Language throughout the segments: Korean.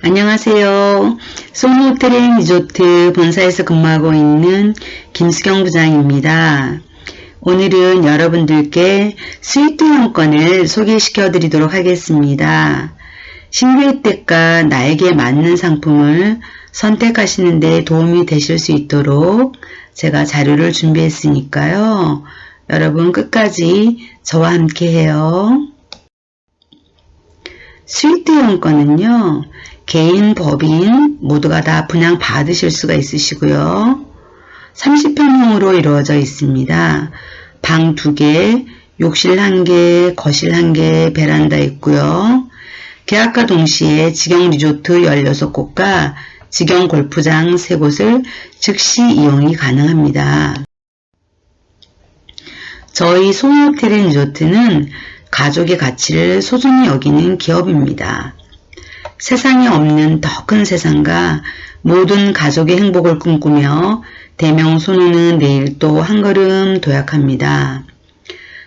안녕하세요. 소노호텔 리조트 본사에서 근무하고 있는 김수경 부장입니다. 오늘은 여러분들께 스위트 이용권을 소개시켜 드리도록 하겠습니다. 신규 혜택과 나에게 맞는 상품을 선택하시는 데 도움이 되실 수 있도록 제가 자료를 준비했으니까요. 여러분 끝까지 저와 함께 해요. 스위트 이용권은요. 개인, 법인 모두가 다 분양 받으실 수가 있으시고요. 30평형으로 이루어져 있습니다. 방 2개, 욕실 1개, 거실 1개, 베란다 있고요. 계약과 동시에 직영 리조트 16곳과 직영 골프장 3곳을 즉시 이용이 가능합니다. 저희 소호텔 리조트는 가족의 가치를 소중히 여기는 기업입니다. 세상에 없는 더 큰 세상과 모든 가족의 행복을 꿈꾸며 대명 소노는 내일 또 한 걸음 도약합니다.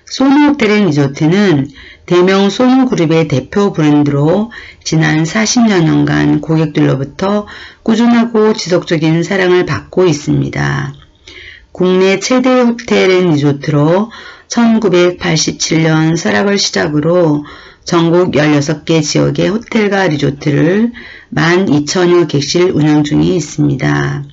소노 호텔 리조트는 대명 소노 그룹의 대표 브랜드로 지난 40여년간 고객들로부터 꾸준하고 지속적인 사랑을 받고 있습니다. 국내 최대 호텔 앤 리조트로 1987년 설악을 시작으로 전국 16개 지역의 호텔과 리조트를 12,000여 객실 운영 중에 있습니다.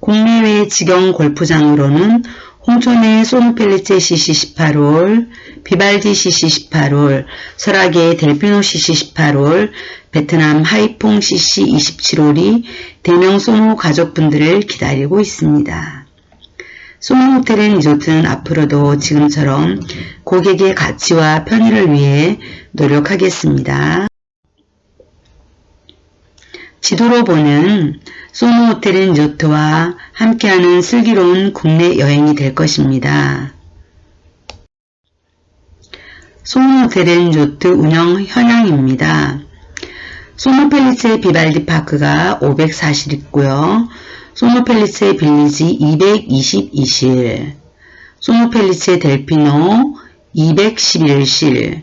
국내외 직영 골프장으로는 홍천의 소노펠리체 CC 18홀, 비발디 CC 18홀, 설악의 델피노 CC 18홀, 베트남 하이퐁 CC 27홀이 대명 소노 가족분들을 기다리고 있습니다. 소노호텔 앤 리조트는 앞으로도 지금처럼 고객의 가치와 편의를 위해 노력하겠습니다. 지도로 보는 소노호텔 앤 리조트와 함께하는 슬기로운 국내 여행이 될 것입니다. 소노호텔 앤 리조트 운영 현황입니다. 소노펠리체 비발디 파크가 540 있고요. 소노펠리체 빌리지 222실, 소노펠리체 델피노 211실,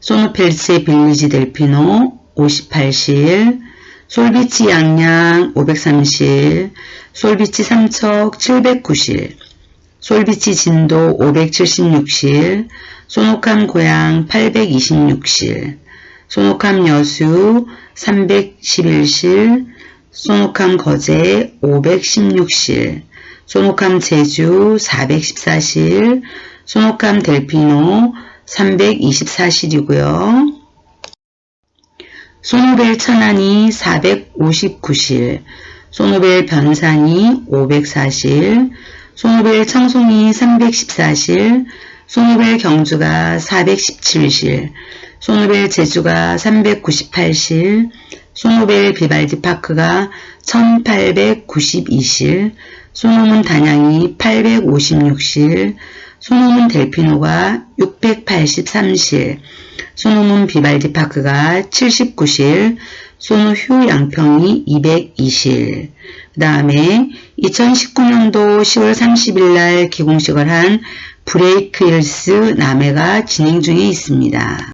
소노펠리체 빌리지 델피노 58실, 솔비치 양양 503실, 솔비치 삼척 709실, 솔비치 진도 576실, 소노캄 고향 826실, 소노캄 여수 311실, 소노캄 거제 516실, 소노캄 제주 414실, 소노캄 델피노 324실이고요. 소노벨 천안이 459실, 소노벨 변산이 504실, 소노벨 청송이 314실, 소노벨 경주가 417실, 소노벨 제주가 398실, 소노벨 비발디 파크가 1892실, 소노문 단양이 856실, 소노문 델피노가 683실, 소노문 비발디 파크가 79실, 소노휴 양평이 202실, 그 다음에 2019년도 10월 30일 날 기공식을 한 브레이크힐스 남해가 진행 중에 있습니다.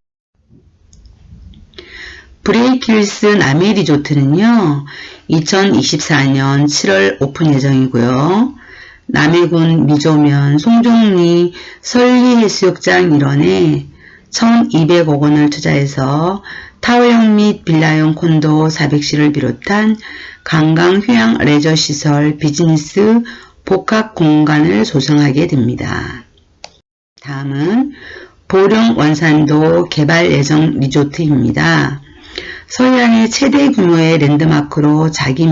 브레이크힐스 남해 리조트는요, 2024년 7월 오픈 예정이고요. 남해군 미조면 송종리 설리해수욕장 일원에 1200억 원을 투자해서 타워형 및 빌라형 콘도 400실을 비롯한 관광 휴양 레저 시설 비즈니스 복합 공간을 조성하게 됩니다. 다음은 보령 원산도 개발 예정 리조트입니다. 서해안의 최대 규모의 랜드마크로 자기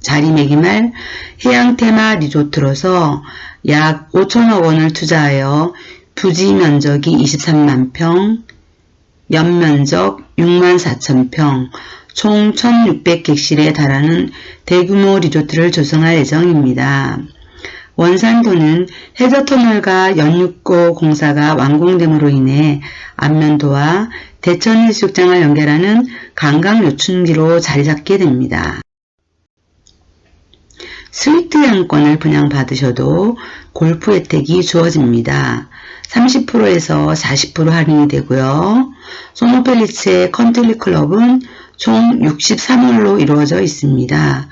자리매김할 해양 테마 리조트로서 약 5천억 원을 투자하여 부지 면적이 23만 평, 연면적 6만 4천 평, 총 1600객실에 달하는 대규모 리조트를 조성할 예정입니다. 원산도는 해저터널과 연육고 공사가 완공됨으로 인해 안면도와 대천 해수욕장을 연결하는 관광 요충지로 자리잡게 됩니다. 스위트 양권을 분양받으셔도 골프 혜택이 주어집니다. 30%에서 40% 할인이 되고요. 소노펠리츠의 컨트리 클럽은 총 63홀로 이루어져 있습니다.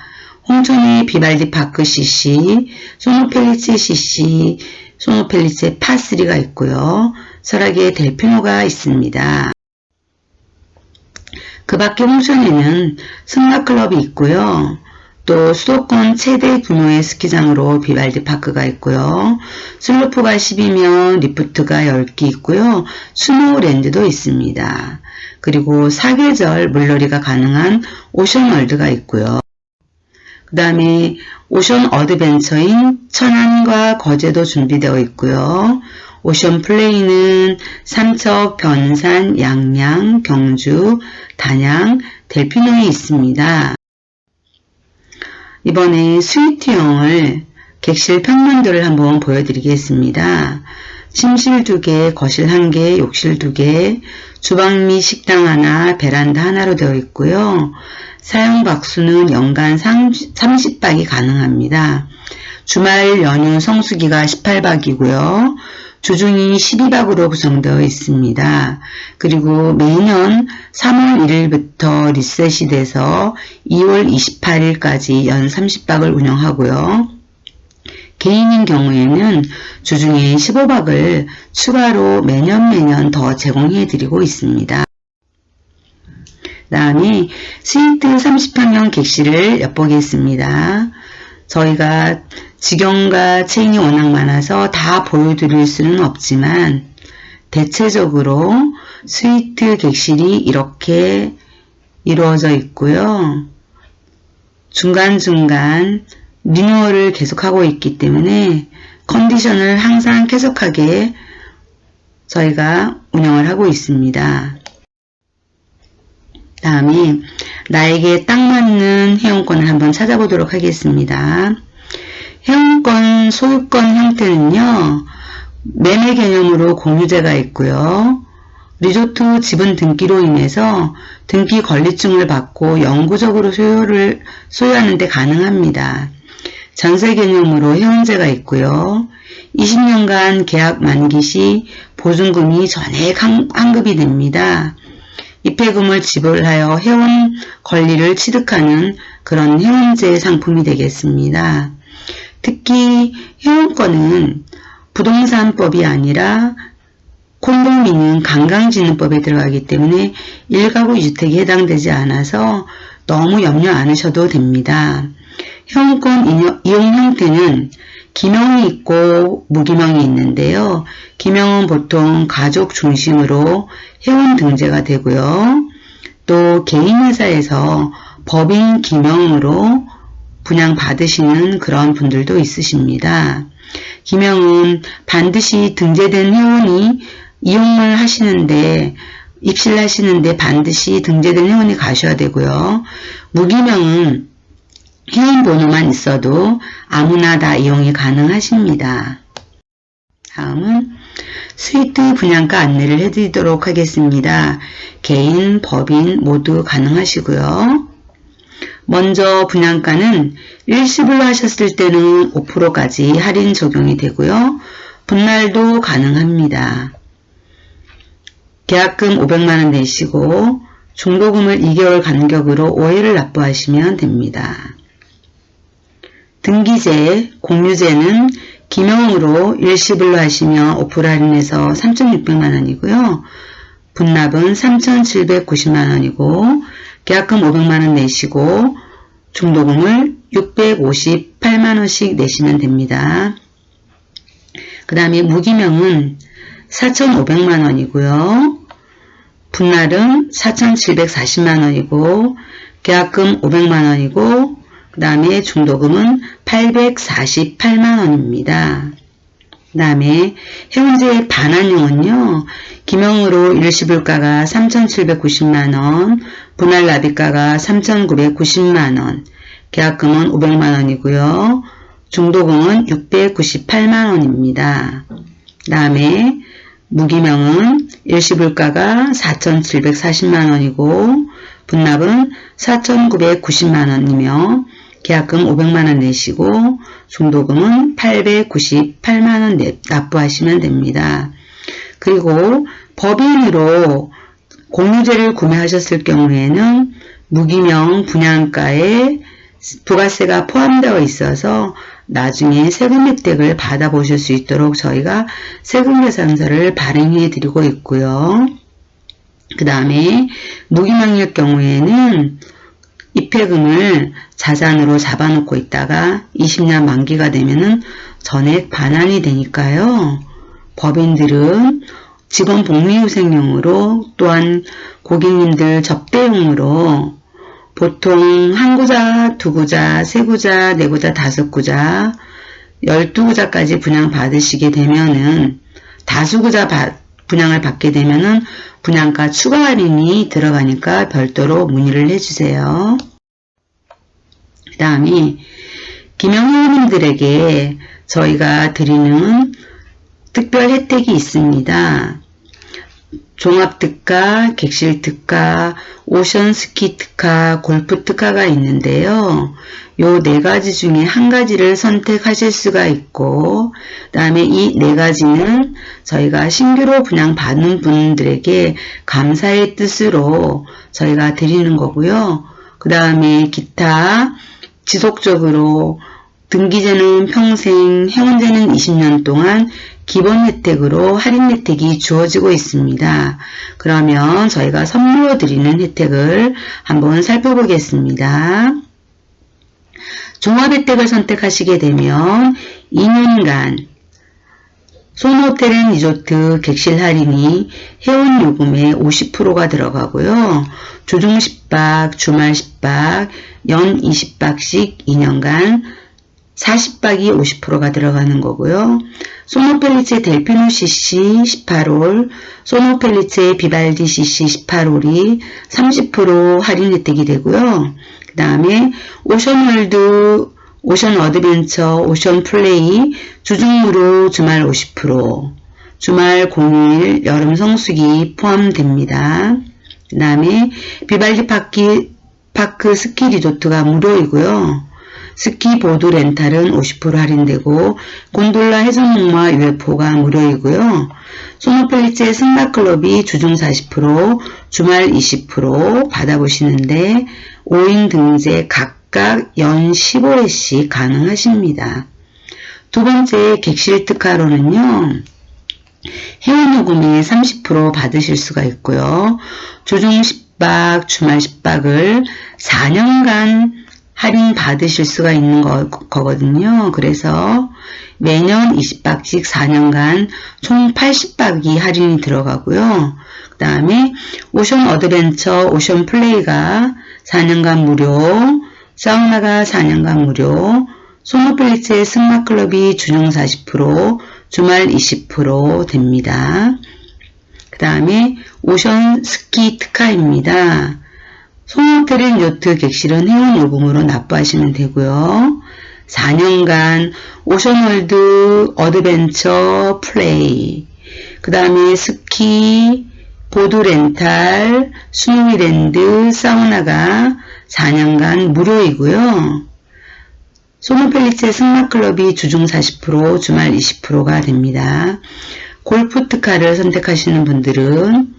홍천의 비발디 파크 CC, 소노펠리체 CC, 소노펠리체 파3가 있고요. 설악의 델피노가 있습니다. 그 밖에 홍천에는 승마클럽이 있고요. 또 수도권 최대 규모의 스키장으로 비발디 파크가 있고요. 슬로프가 10이면 리프트가 10개 있고요. 스노우랜드도 있습니다. 그리고 사계절 물놀이가 가능한 오션월드가 있고요. 그 다음에 오션 어드벤처인 천안과 거제도 준비되어 있고요. 오션 플레이는 삼척, 변산, 양양, 경주, 단양, 델피노에 있습니다. 이번에 스위트형을 객실 평면도를 한번 보여드리겠습니다. 침실 2개, 거실 1개, 욕실 2개, 주방 및 식당 하나, 베란다 하나로 되어 있고요. 사용 박수는 연간 30박이 가능합니다. 주말 연휴 성수기가 18박이고요. 주중이 12박으로 구성되어 있습니다. 그리고 매년 3월 1일부터 리셋이 돼서 2월 28일까지 연 30박을 운영하고요. 개인인 경우에는 주중에 15박을 추가로 매년 매년 더 제공해 드리고 있습니다. 다음에 스위트 30평형 객실을 엿보겠습니다. 저희가 직영과 체인이 워낙 많아서 다 보여드릴 수는 없지만 대체적으로 스위트 객실이 이렇게 이루어져 있고요. 중간중간 리뉴얼을 계속하고 있기 때문에 컨디션을 항상 쾌적하게 저희가 운영을 하고 있습니다. 다음에 나에게 딱 맞는 회원권을 한번 찾아보도록 하겠습니다. 회원권 소유권 형태는요. 매매 개념으로 공유제가 있고요. 리조트 지분 등기로 인해서 등기 권리증을 받고 영구적으로 소유를 소유하는 데 가능합니다. 전세 개념으로 회원제가 있고요. 20년간 계약 만기 시 보증금이 전액 환급이 됩니다. 입회금을 지불하여 회원 권리를 취득하는 그런 회원제 상품이 되겠습니다. 특히 회원권은 부동산법이 아니라 콘도미는 관광진흥법에 들어가기 때문에 일가구 주택에 해당되지 않아서 너무 염려 않으셔도 됩니다. 회원권 이용 형태는 기명이 있고 무기명이 있는데요. 기명은 보통 가족 중심으로 회원 등재가 되고요. 또 개인회사에서 법인 기명으로 분양받으시는 그런 분들도 있으십니다. 기명은 반드시 등재된 회원이 이용을 하시는데 입실 하시는데 반드시 등재된 회원이 가셔야 되고요. 무기명은 회원 번호만 있어도 아무나 다 이용이 가능하십니다. 다음은 스위트 분양가 안내를 해드리도록 하겠습니다. 개인, 법인 모두 가능하시고요. 먼저 분양가는 일시불로 하셨을 때는 5%까지 할인 적용이 되고요. 분할도 가능합니다. 계약금 500만원 내시고 중도금을 2개월 간격으로 5회를 납부하시면 됩니다. 등기제, 공유제는 기명으로 일시불로 하시며 5% 할인해서 3,600만원이고요. 분납은 3,790만원이고 계약금 500만원 내시고 중도금을 658만원씩 내시면 됩니다. 그 다음에 무기명은 4,500만원이고요. 분할은 4,740만원이고 계약금 500만원이고 그 다음에 중도금은 848만원입니다. 그 다음에 해운제 반환용은요. 기명으로 일시불가가 3,790만원, 분할 납입가가 3,990만원, 계약금은 500만원이고요. 중도금은 698만원입니다. 그 다음에 무기명은 일시불가가 4,740만원이고 분납은 4,990만원이며 계약금 500만원 내시고 중도금은 898만원 납부하시면 됩니다. 그리고 법인으로 공유제를 구매하셨을 경우에는 무기명 분양가에 부가세가 포함되어 있어서 나중에 세금 혜택을 받아보실 수 있도록 저희가 세금 계산서를 발행해 드리고 있고요. 그 다음에 무기명일 경우에는 입회금을 자산으로 잡아놓고 있다가 20년 만기가 되면은 전액 반환이 되니까요. 법인들은 직원 복리후생용으로 또한 고객님들 접대용으로 보통 한 구자, 두 구자, 세 구자, 네 구자, 다섯 구자, 열두 구자까지 분양 받으시게 되면은 다수 구자 받- 분양을 받게 되면은 분양가 추가 할인이 들어가니까 별도로 문의를 해주세요. 그 다음에 기명회원님들에게 저희가 드리는 특별 혜택이 있습니다. 종합특가, 객실특가, 오션스키 특가, 골프 특가가 있는데요. 요 네 가지 중에 한 가지를 선택하실 수가 있고, 그 다음에 이 네 가지는 저희가 신규로 분양받는 분들에게 감사의 뜻으로 저희가 드리는 거고요. 그 다음에 기타 지속적으로 등기제는 평생, 회원제는 20년 동안 기본 혜택으로 할인 혜택이 주어지고 있습니다. 그러면 저희가 선물로 드리는 혜택을 한번 살펴보겠습니다. 종합 혜택을 선택하시게 되면 2년간 손호텔 앤 리조트 객실 할인이 회원 요금의 50%가 들어가고요. 조중 10박, 주말 10박, 연 20박씩 2년간 40박이 50%가 들어가는 거고요. 소노펠리체 델피노 CC 18홀, 소노펠리체 비발디 CC 18홀이 30% 할인 혜택이 되고요. 그 다음에 오션월드, 오션 어드벤처, 오션 플레이, 주중무료 주말 50%, 주말 공휴일, 여름 성수기 포함됩니다. 그 다음에 비발디 파키, 파크 스키 리조트가 무료이고요. 스키 보드 렌탈은 50% 할인되고 곤돌라 해전목마 UFO가 무료이고요. 소노펠리체 승마클럽이 주중 40% 주말 20% 받아보시는데 5인 등재 각각 연 15회씩 가능하십니다. 두 번째 객실 특화로는요. 회원요금의 30% 받으실 수가 있고요. 조중 10박, 주말 10박을 4년간 할인 받으실 수가 있는 거, 거든요 그래서 매년 20박씩 4년간 총 80박이 할인이 들어가고요. 그 다음에 오션 어드벤처, 오션 플레이가 4년간 무료, 사우나가 4년간 무료, 소노펠리체 승마클럽이 주중 40%, 주말 20% 됩니다. 그 다음에 오션 스키 특화입니다. 소노텔인 요트 객실은 회원 요금으로 납부하시면 되고요. 4년간 오션월드 어드벤처 플레이 그 다음에 스키 보드 렌탈 스노위랜드 사우나가 4년간 무료이고요. 소노펠리체 승마클럽이 주중 40% 주말 20%가 됩니다. 골프 특화를 선택하시는 분들은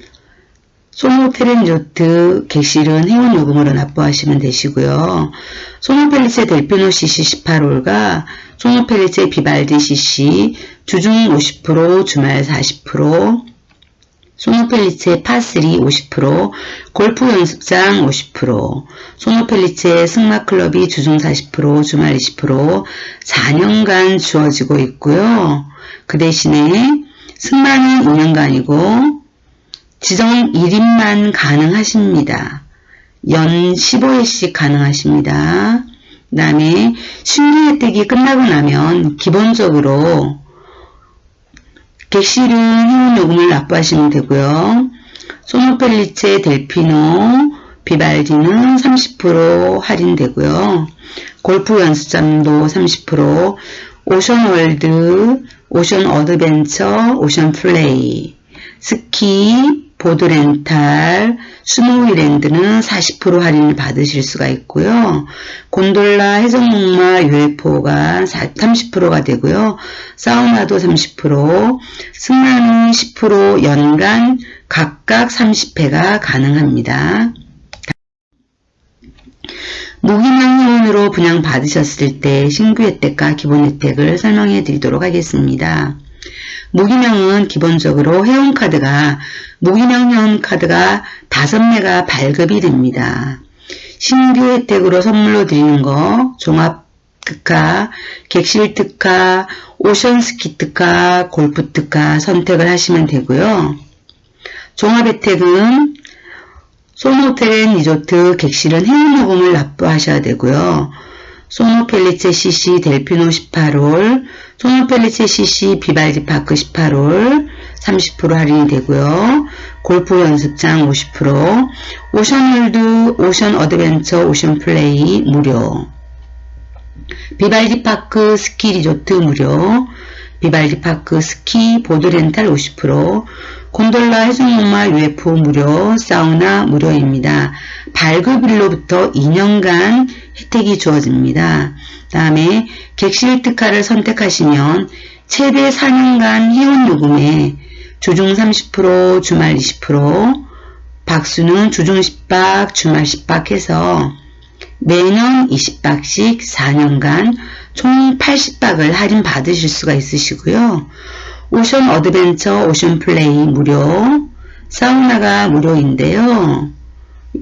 소노테렌 요트 객실은 회원 요금으로 납부하시면 되시고요. 소노펠리체 델피노 CC 18홀과 소노펠리체 비발디 CC 주중 50% 주말 40% 소노펠리체 파3 50% 골프 연습장 50% 소노펠리체 승마클럽이 주중 40% 주말 20% 4년간 주어지고 있고요. 그 대신에 승마는 2년간이고 지정 1인만 가능하십니다. 연 15회씩 가능하십니다. 그 다음에 신규 혜택이 끝나고 나면 기본적으로 객실은 회원 요금을 납부하시면 되고요. 소노펠리체 델피노 비발디는 30% 할인되고요. 골프 연습장도 30%, 오션월드, 오션 어드벤처, 오션 플레이, 스키, 보드 렌탈, 스노우랜드는 40% 할인을 받으실 수가 있고요. 곤돌라, 해적목마, UFO가 30%가 되고요. 사우나도 30%, 승마는 10% 연간 각각 30회가 가능합니다. 무기명 회원으로 분양 받으셨을 때 신규 혜택과 기본 혜택을 설명해 드리도록 하겠습니다. 무기명은 기본적으로 회원카드가 무기명 회원카드가 5매가 발급이 됩니다. 신규 혜택으로 선물로 드리는 거 종합 특화, 객실 특화, 오션 스키 특화, 골프 특화 선택을 하시면 되고요. 종합 혜택은 소노텔 리조트 객실은 해운요금을 납부하셔야 되고요. 소노펠리체 CC 델피노 18홀, 소노펠리체 CC 비발디 파크 18홀 30% 할인이 되고요. 골프 연습장 50%, 오션월드, 오션 어드벤처, 오션 플레이 무료. 비발디 파크 스키 리조트 무료, 비발디 파크 스키 보드 렌탈 50%, 곤돌라 해수목마 UFO 무료, 사우나 무료입니다. 발급일로부터 2년간 혜택이 주어집니다. 다음에 객실 특화를 선택하시면 최대 4년간 회원 요금에 주중 30%, 주말 20%, 박수는 주중 10박, 주말 10박 해서 매년 20박씩 4년간 총 80박을 할인 받으실 수가 있으시고요. 오션 어드벤처, 오션 플레이 무료, 사우나가 무료인데요.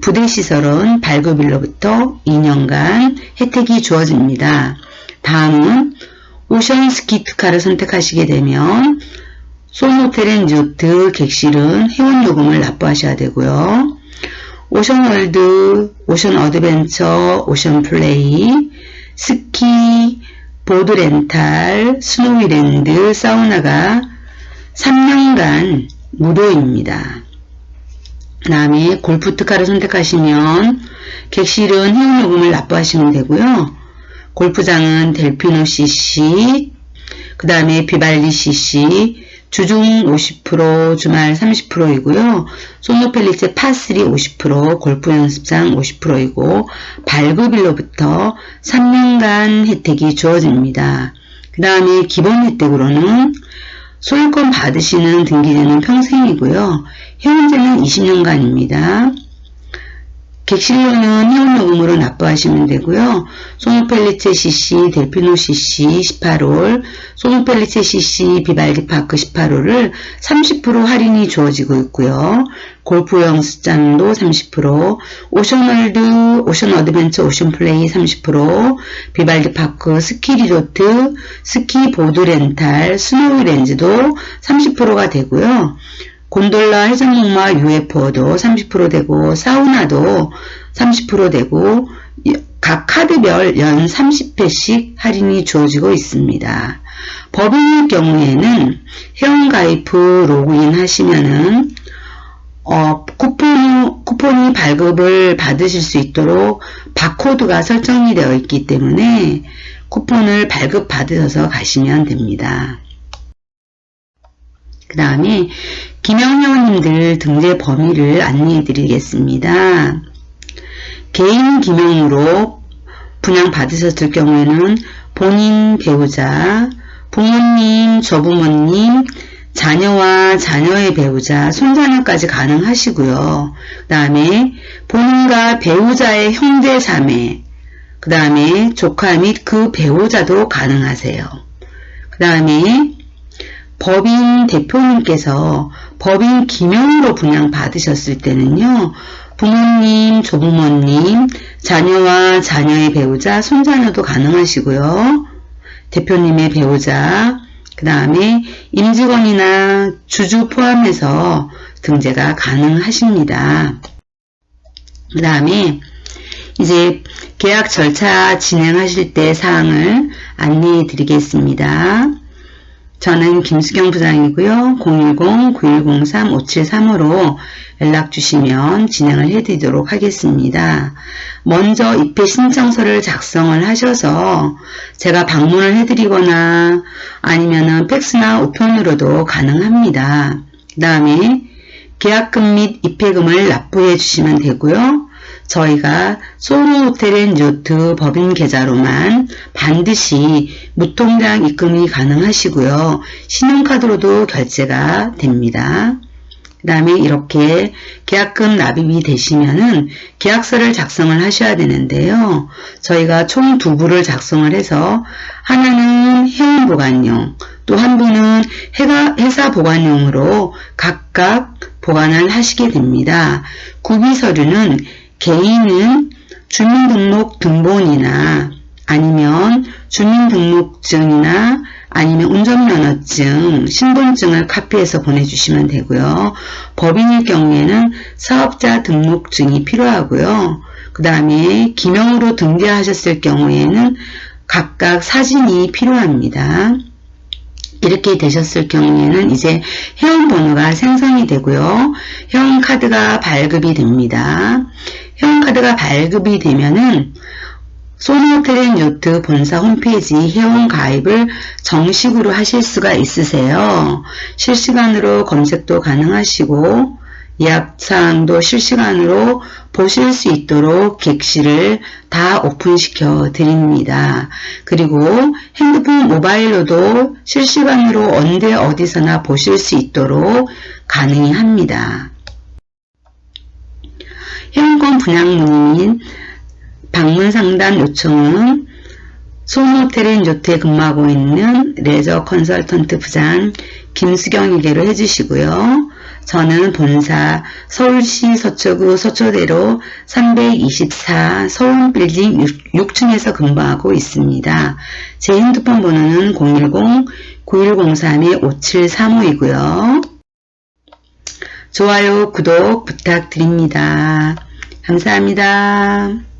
부대 시설은 발급일로부터 2년간 혜택이 주어집니다. 다음은 오션 스키 특화를 선택하시게 되면 소노텔 앤 리조트 객실은 회원요금을 납부하셔야 되고요. 오션월드, 오션 어드벤처, 오션 플레이, 스키, 보드 렌탈, 스노위랜드, 사우나가 3년간 무료입니다. 그 다음에 골프 특화를 선택하시면 객실은 회원요금을 납부하시면 되고요. 골프장은 델피노 CC, 그 다음에 비발리 CC, 주중 50%, 주말 30%이고요. 소노펠리체 파3 50%, 골프 연습장 50%이고 발급일로부터 3년간 혜택이 주어집니다. 그 다음에 기본 혜택으로는 소유권 받으시는 등기제는 평생이고요. 회원제는 20년간입니다. 객실료는 회원요금으로 납부하시면 되고요. 소노펠리체 CC, 델피노 CC 18홀, 소노펠리체 CC, 비발디 파크 18홀을 30% 할인이 주어지고 있고요. 골프용 숫장도 30%, 오션월드, 오션 어드벤처, 오션 플레이 30%, 비발디 파크, 스키 리조트, 스키 보드 렌탈, 스노우 렌즈도 30%가 되고요. 곤돌라 해상목마 UFO도 30% 되고 사우나도 30% 되고 각 카드별 연 30회씩 할인이 주어지고 있습니다. 법인일 경우에는 회원가입 후 로그인 하시면은 어, 쿠폰, 쿠폰이 발급을 받으실 수 있도록 바코드가 설정이 되어 있기 때문에 쿠폰을 발급 받으셔서 가시면 됩니다. 그 다음에 김영회원님들 등재 범위를 안내해 드리겠습니다. 개인 기명으로 분양 받으셨을 경우에는 본인 배우자, 부모님, 조부모님, 자녀와 자녀의 배우자, 손자녀까지 가능하시고요. 그 다음에 본인과 배우자의 형제 자매, 그 다음에 조카 및 그 배우자도 가능하세요. 그 다음에 법인 대표님께서 법인 기명으로 분양 받으셨을 때는요, 부모님, 조부모님, 자녀와 자녀의 배우자, 손자녀도 가능하시고요. 대표님의 배우자, 그 다음에 임직원이나 주주 포함해서 등재가 가능하십니다. 그 다음에 이제 계약 절차 진행하실 때 사항을 안내해 드리겠습니다. 저는 김수경 부장이고요. 010-9103-5735로 연락 주시면 진행을 해드리도록 하겠습니다. 먼저 입회 신청서를 작성을 하셔서 제가 방문을 해드리거나 아니면은 팩스나 우편으로도 가능합니다. 그 다음에 계약금 및 입회금을 납부해 주시면 되고요. 저희가 소노 호텔 앤 리조트 법인 계좌로만 반드시 무통장 입금이 가능하시고요. 신용카드로도 결제가 됩니다. 그그 다음에 이렇게 계약금 납입이 되시면은 계약서를 작성을 하셔야 되는데요. 저희가 총 두 부를 작성을 해서 하나는 회원 보관용, 또 한 부는 회사 보관용으로 각각 보관을 하시게 됩니다. 구비 서류는 개인은 주민등록 등본이나 아니면 주민등록증이나 아니면 운전면허증, 신분증을 카피해서 보내주시면 되고요. 법인일 경우에는 사업자 등록증이 필요하고요. 그 다음에 기명으로 등재하셨을 경우에는 각각 사진이 필요합니다. 이렇게 되셨을 경우에는 이제 회원번호가 생성이 되고요. 회원카드가 발급이 됩니다. 회원카드가 발급이 되면은 소니호텔 요트 본사 홈페이지 회원 가입을 정식으로 하실 수가 있으세요. 실시간으로 검색도 가능하시고 예약사항도 실시간으로 보실 수 있도록 객실을 다 오픈시켜 드립니다. 그리고 핸드폰 모바일로도 실시간으로 언제 어디서나 보실 수 있도록 가능히 합니다. 회원권 분양 문의 및 방문 상담 요청은 소모텔인 요트에 근무하고 있는 레저 컨설턴트 부장 김수경에게로 해주시고요. 저는 본사 서울시 서초구 서초대로 324 서울빌딩 6 층에서 근무하고 있습니다. 제 핸드폰 번호는 010-9103-5735이고요. 좋아요, 구독 부탁드립니다. 감사합니다.